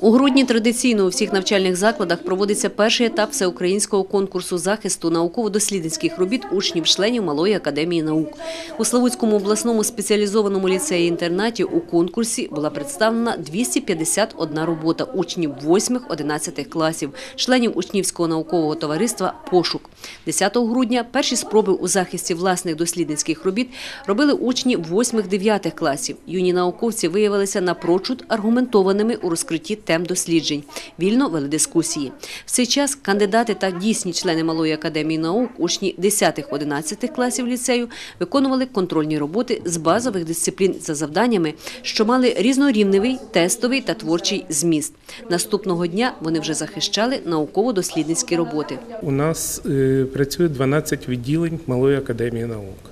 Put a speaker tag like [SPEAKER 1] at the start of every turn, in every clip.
[SPEAKER 1] У грудні традиційно у всіх навчальних закладах проводиться перший етап всеукраїнського конкурсу захисту науково-дослідницьких робіт учнів-членів Малої академії наук. У Славутському обласному спеціалізованому ліцеї-інтернаті у конкурсі була представлена 251 робота учнів 8-11 класів, членів учнівського наукового товариства «Пошук». 10 грудня перші спроби у захисті власних дослідницьких робіт робили учні 8-9 класів. Юні науковці виявилися напрочуд аргументованими у розкритті тем досліджень. Вільно вели дискусії. В цей час кандидати та дійсні члени Малої академії наук, учні 10-11 класів ліцею, виконували контрольні роботи з базових дисциплін за завданнями, що мали різнорівневий, тестовий та творчий зміст. Наступного дня вони вже захищали науково-дослідницькі роботи.
[SPEAKER 2] У нас е, працює 12 відділень Малої академії наук.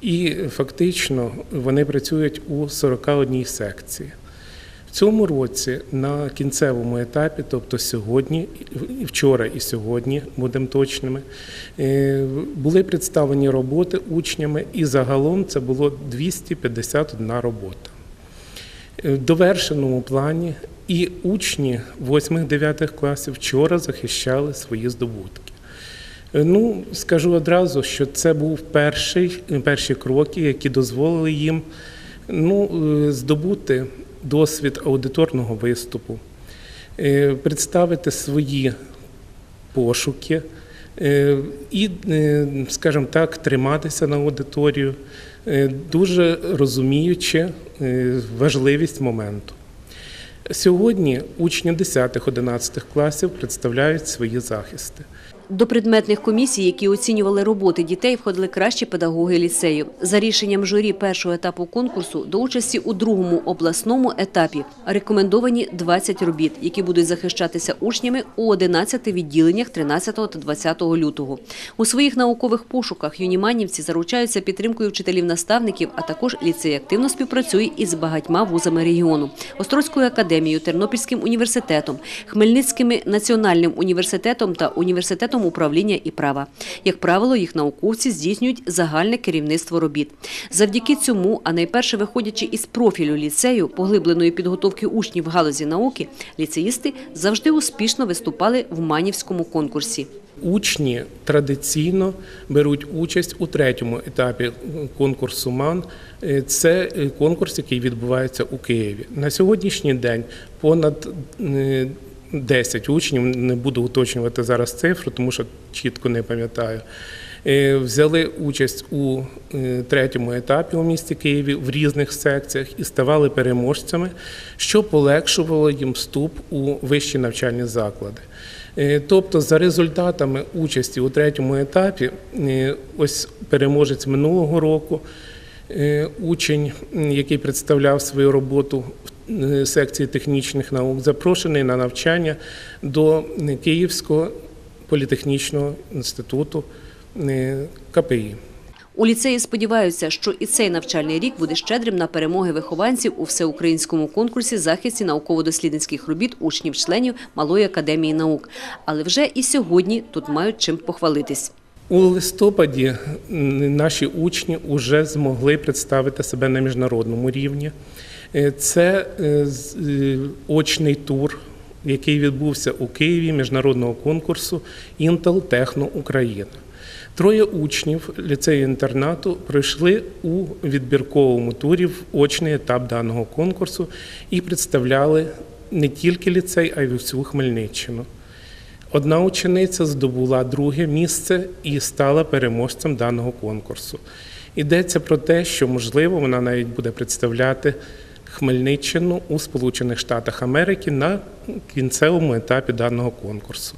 [SPEAKER 2] І фактично вони працюють у 41 секції. В цьому році на кінцевому етапі, тобто сьогодні, вчора і сьогодні, будемо точними, е, були представлені роботи учнями, і загалом це було 251 робота. Е, В довершеному плані і учні 8-9 класів вчора захищали свої здобутки. Е, Ну, скажу одразу, що це був перший, перші кроки, які дозволили їм ну, здобути досвід аудиторного виступу, е, представити свої пошуки е, і, е, скажімо так, триматися на аудиторію, дуже розуміючи важливість моменту. Сьогодні учні 10-11 класів представляють свої захисти.
[SPEAKER 1] До предметних комісій, які оцінювали роботи дітей, входили кращі педагоги ліцею. За рішенням журі першого етапу конкурсу до участі у другому обласному етапі рекомендовані 20 робіт, які будуть захищатися учнями у 11 відділеннях 13 та 20 лютого. У своїх наукових пошуках юніманівці заручаються підтримкою вчителів-наставників, а також ліцей активно співпрацює із багатьма вузами регіону – Острозькою академією, Тернопільським університетом, Хмельницьким національним університетом та університетом управління і права. Як правило, їх науковці здійснюють загальне керівництво робіт. Завдяки цьому, а найперше виходячи із профілю ліцею, поглибленої підготовки учнів галузі науки, ліцеїсти завжди успішно виступали в Манівському конкурсі.
[SPEAKER 2] Учні традиційно беруть участь у третьому етапі конкурсу МАН. Е, Це е, конкурс, який відбувається у Києві. На сьогоднішній день понад е, 10 учнів, не буду уточнювати зараз цифру, тому що чітко не пам'ятаю. е, Взяли участь у е, третьому етапі у місті Києві в різних секціях і ставали переможцями, що полегшувало їм вступ у вищі навчальні заклади. Е, Тобто, за результатами участі у третьому етапі, ось переможець минулого року, учень, який представляв свою роботу в секції технічних наук, запрошений на навчання до е, Київського політехнічного інституту е, КПІ.
[SPEAKER 1] У ліцеї сподіваються, що і цей навчальний рік буде щедрим на перемоги вихованців у всеукраїнському конкурсі захисті науково-дослідницьких робіт учнів-членів Малої академії наук. Але вже і сьогодні тут мають чим похвалитись.
[SPEAKER 2] У листопаді наші учні вже змогли представити себе на міжнародному рівні. Е, Це е, е, очний тур, який відбувся у Києві міжнародного конкурсу Intel Техно Україна. Троє учнів ліцею-інтернату пройшли у відбірковому турі в очний етап даного конкурсу і представляли не тільки ліцей, а й всю Хмельниччину. Одна учениця здобула друге місце і стала переможцем даного конкурсу. Йдеться про те, що можливо вона навіть буде представляти Хмельниччину у Сполучених Штатах Америки на кінцевому етапі даного конкурсу.